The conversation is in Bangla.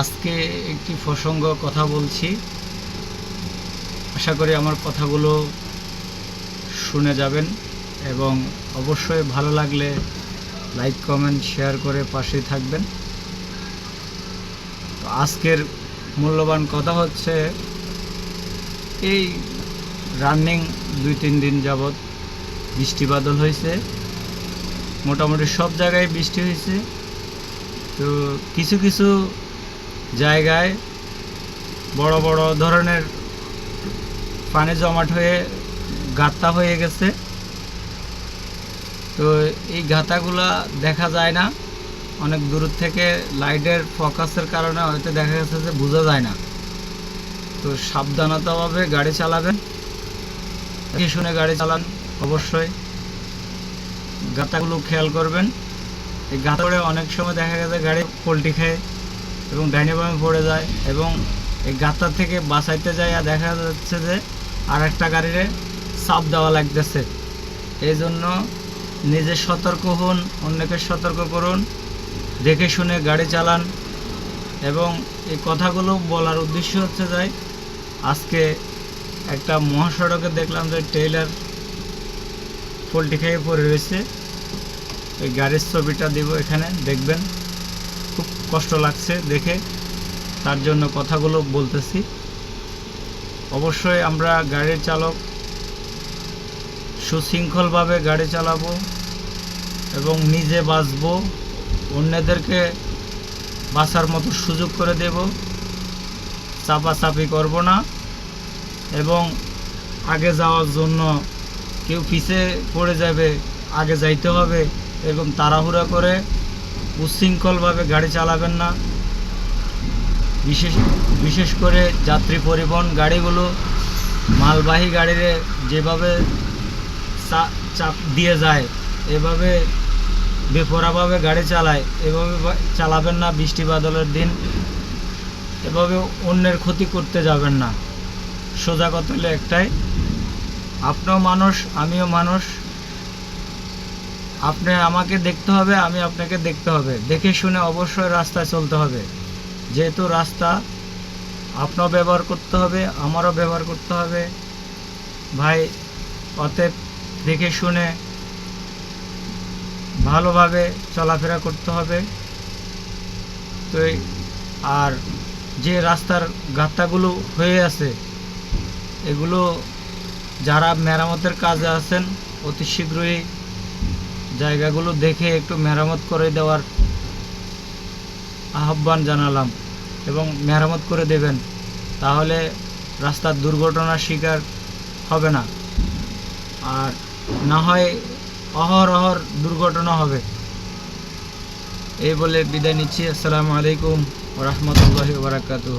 আজকে একটি প্রসঙ্গ কথা বলছি। আশা করি আমার কথাগুলো শুনে যাবেন এবং অবশ্যই ভালো লাগলে লাইক, কমেন্ট, শেয়ার করে পাশেই থাকবেন। তো আজকের মূল্যবান কথা হচ্ছে, এই রানিং দুই তিন দিন যাবৎ বৃষ্টি বাদল হয়েছে। মোটামুটি সব জায়গায় বৃষ্টি হয়েছে। তো কিছু কিছু জায়গায় বড় বড় ধরনের পানি জমাট হয়ে গাত্তা হয়ে গেছে। তো এই গাতাগুলা দেখা যায় না। অনেক দূর থেকে লাইটের ফোকাসের কারণে হয়তো দেখা গেছে যে বোঝা যায় না। তো সাবধানতাভাবে গাড়ি চালাবেন। দেখে শুনে গাড়ি চালান অবশ্যই। গাতাগুলো খেয়াল করবেন। এই গাতা অনেক সময় দেখা গেছে গাড়ি পোল্টি খায় এবং ডাইনে বামে পড়ে যায় এবং এই গাতা থেকে বাঁচাইতে যায় আর দেখা যাচ্ছে যে আর একটা গাড়িরে চাপ দেওয়া লাগতেছে। এই জন্য নিজে সতর্ক হন, অন্যকে সতর্ক করুন, দেখে শুনে গাড়ি চালান এবং এই কথাগুলো বলার উদ্দেশ্য হচ্ছে যে আজকে একটা মহাসড়কে দেখলাম যে টেইলার পোল্ট্রি খেয়ে পড়ে রয়েছে। এই গাড়ির ছবিটা দিব এখানে, দেখবেন। খুব কষ্ট লাগছে দেখে। তার জন্য কথাগুলো বলতেছি। অবশ্যই আমরা গাড়ির চালক সুশৃঙ্খলভাবে গাড়ি চালাবো এবং নিজে বাঁচবো, অন্যদেরকে বাঁচার মতো সুযোগ করে দেব। চাপাচাপি করব না এবং আগে যাওয়ার জন্য কেউ পিছে পড়ে যাবে, আগে যাইতে হবে এরকম তাড়াহুড়া করে উচ্ছৃঙ্খলভাবে গাড়ি চালাবেন না। বিশেষ বিশেষ করে যাত্রী পরিবহন গাড়িগুলো মালবাহী গাড়িরে যেভাবে চাপ দিয়ে যায়, এভাবে বেপরাভাবে গাড়ি চালায়, এভাবে চালাবেন না বৃষ্টি বাদলের দিন। এভাবে অন্যের ক্ষতি করতে যাবেন না। সোজা কথা হলো একটাই, আপনিও মানুষ, আমিও মানুষ আপনি আমাকে দেখতে হবে, আমি আপনাকে দেখতে হবে। দেখে শুনে অবশ্যই রাস্তায় চলতে হবে। যেহেতু রাস্তা আপনারও ব্যবহার করতে হবে, আমারও ব্যবহার করতে হবে। ভাই, অতএব দেখে শুনে ভালোভাবে চলাফেরা করতে হবে। তো আর যে রাস্তার গাত্তাগুলো হয়ে আছে, এগুলো যারা মেরামতের কাজে আছেন, অতি শীঘ্রই জায়গাগুলো দেখে একটু মেরামত করে দেওয়ার আহ্বান জানালাম এবং মেরামত করে দেবেন, তাহলে রাস্তার দুর্ঘটনার শিকার হবে না। আর না হয় অহর অহর দুর্ঘটনা হবে। এই বলে বিদায় নিচ্ছি। আসসালামু আলাইকুম রহমতুল্লাহি বারাকাতুহ।